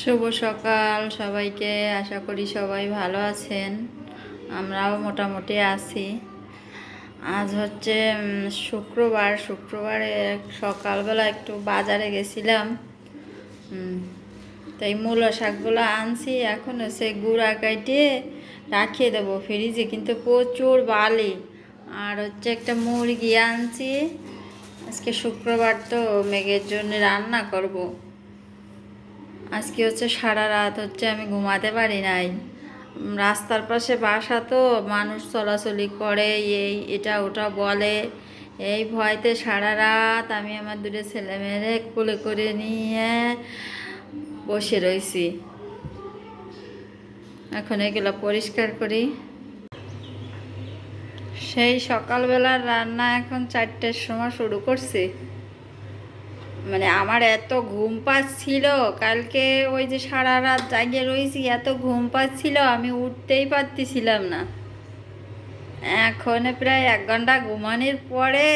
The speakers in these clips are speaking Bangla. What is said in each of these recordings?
শুভ সকাল সবাইকে, আশা করি সবাই ভালো আছেন। আমরাও মোটামুটি আছি। আজ হচ্ছে শুক্রবার, শুক্রবারে সকালবেলা একটু বাজারে গেছিলাম। তাই মূলো শাকগুলো আনছি, এখন সে গুঁড়া কাইটে রাখিয়ে দেবো ফ্রিজে, কিন্তু প্রচুর বালি। আর হচ্ছে একটা মুরগি আনছি, আজকে শুক্রবার তো মেঘের জন্য রান্না করব। আজকে হচ্ছে সারা রাত হচ্ছে আমি ঘুমাতে পারি নাই। রাস্তার পাশে বাসা তো, মানুষ চলাচলি করে, এই এটা ওটা বলে। এই ভয়তে সারা রাত আমি আমার দুটো ছেলে মেয়েরে কোলে করে নিয়ে বসে রয়েছি এখন এগুলো পরিষ্কার করি। সেই সকালবেলার রান্না এখন চারটের সময় শুরু করছি। মানে আমার এত ঘুম পাচ্ছিল, কালকে ওই যে সারা রাত জাগিয়ে রয়েছি এত ঘুম পাচ্ছিল, আমি উঠতেই পারতেছিলাম না। এখন প্রায় এক ঘণ্টা ঘুমানোর পরে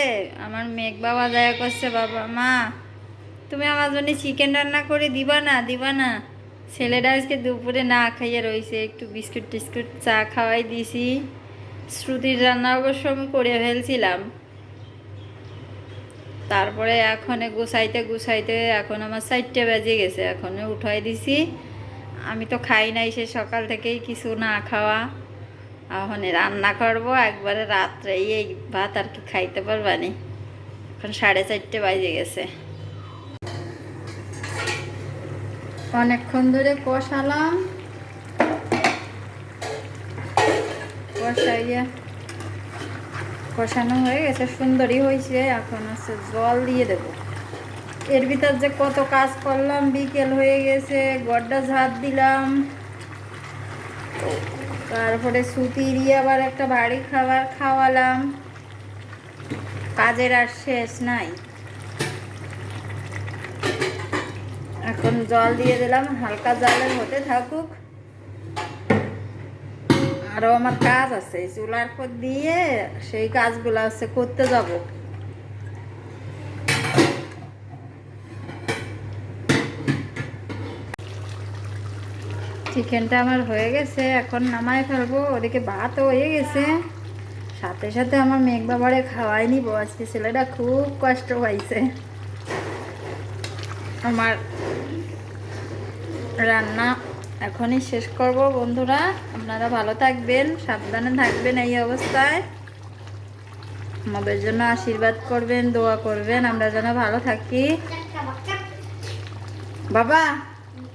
আমার মেঘ বাবা দয়া করছে, বাবা, মা, তুমি আমার জন্য চিকেন রান্না করে দিবা না দিবা না। ছেলেটা আজকে দুপুরে না খাইয়ে রয়েছে একটু বিস্কুট টিস্কুট চা খাওয়াই দিছি। শ্রুতির রান্না অবশ্য আমি করে ফেলছিলাম। তারপরে এখন গুছাইতে গুছাইতে এখন আমার চারটে বেজে গেছে, এখন উঠাই দিছি। আমি তো খাই নাই সে সকাল থেকেই কিছু না খাওয়া। এখন রান্না করব, একবারে রাত্রে এই ভাত আর কি খাইতে পারবানি। এখন সাড়ে চারটে বাজে গেছে। অনেকক্ষণ ধরে কষালাম। কষাইয়া কষানো হয়ে গেছে, সুন্দরই হয়েছে। এখন হচ্ছে জল দিয়ে দেব। এর ভিতর যে কত কাজ করলাম, বিকেল হয়ে গেছে, গড্ডা ঝাড় দিলাম। তারপরে সুতি দিয়ে আবার একটা বাড়ি খাবার খাওয়ালাম। কাজের আর শেষ নাই। এখন জল দিয়ে দিলাম, হালকা জলের হতে থাকুক। আরও আমার কাজ আছে চুলার পর দিয়ে সেই কাজগুলো হচ্ছে করতে যাব। চিকেনটা আমার হয়ে গেছে, এখন নামায় ফেলব, ওদিকে ভাতও হয়ে গেছে। সাথে সাথে আমার মেঘ বাবারে খাওয়াই নিব, আজকে ছেলেটা খুব কষ্ট পাইছে। আমার রান্না এখনই শেষ করব, বন্ধুরা। আপনারা ভালো থাকবেন, সাবধানে থাকবেন এই অবস্থায়। আমাদের জন্য আশীর্বাদ করবেন, দোয়া করবেন। আমরা যেন ভালো থাকি। বাবা,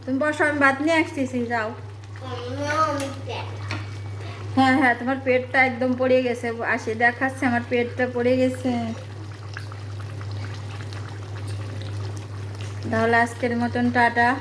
তুমি বসো আমি ভাত নিয়ে আসতেছি, যাও। হ্যাঁ হ্যাঁ তোমার পেটটা একদম পড়ে গেছে। আসি, দেখাচ্ছে, আমার পেটটা পড়ে গেছে। তাহলে আজকের মতন, টাটা।